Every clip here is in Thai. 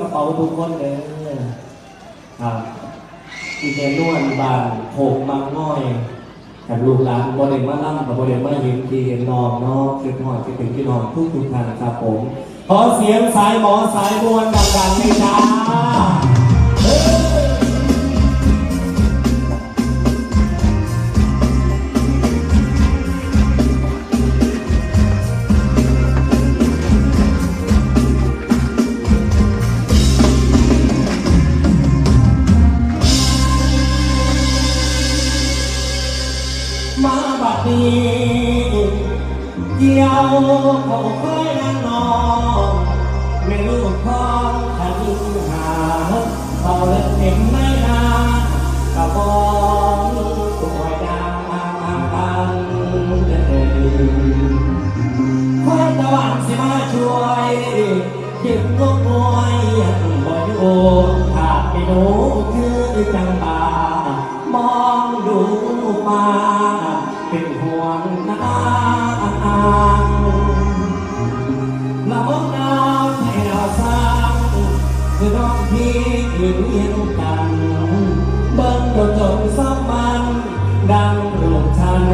กระเป๋าทุกคนเลยครับอีเจนวลบานโขกบางง่อยแอบลูกหลานบริเวณมาล่ำกับบริเวณมาเห็นดีเห็นนองเนาะคือหอดคิดถึงที่นอนทุกทุกทานครับผม ขอเสียงสายหมอสายบวลดังๆเลยจ้า ดีเกี่ยวเขาคอยนั่งนอนไม่รู้พ้อขันหาเขาเล่นเห็นไม่นานกับองตัวดังคอยตะวันสิมาช่วยยึดงงวยยังบ่อยู่ขาดไม่รู้คือจังบ ยนกันเบิ้งจนจนสัมมันดังลูกชาเล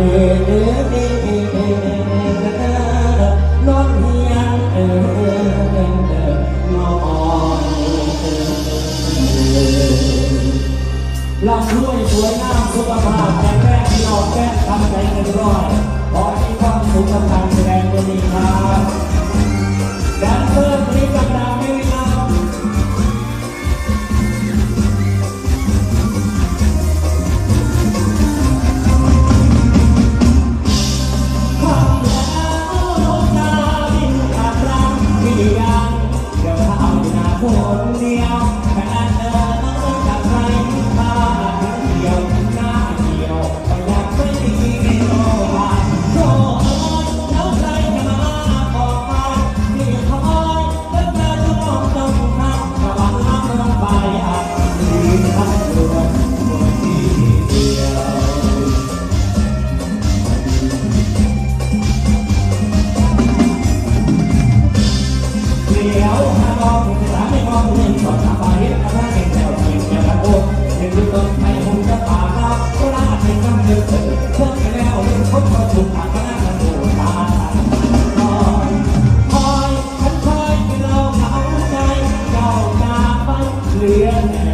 นอนเฮียนเออนอนลำช่วยสวยงามสุขภาพแข็งแรงที่นอนแก้ทำใจเกินร้อย Yeah.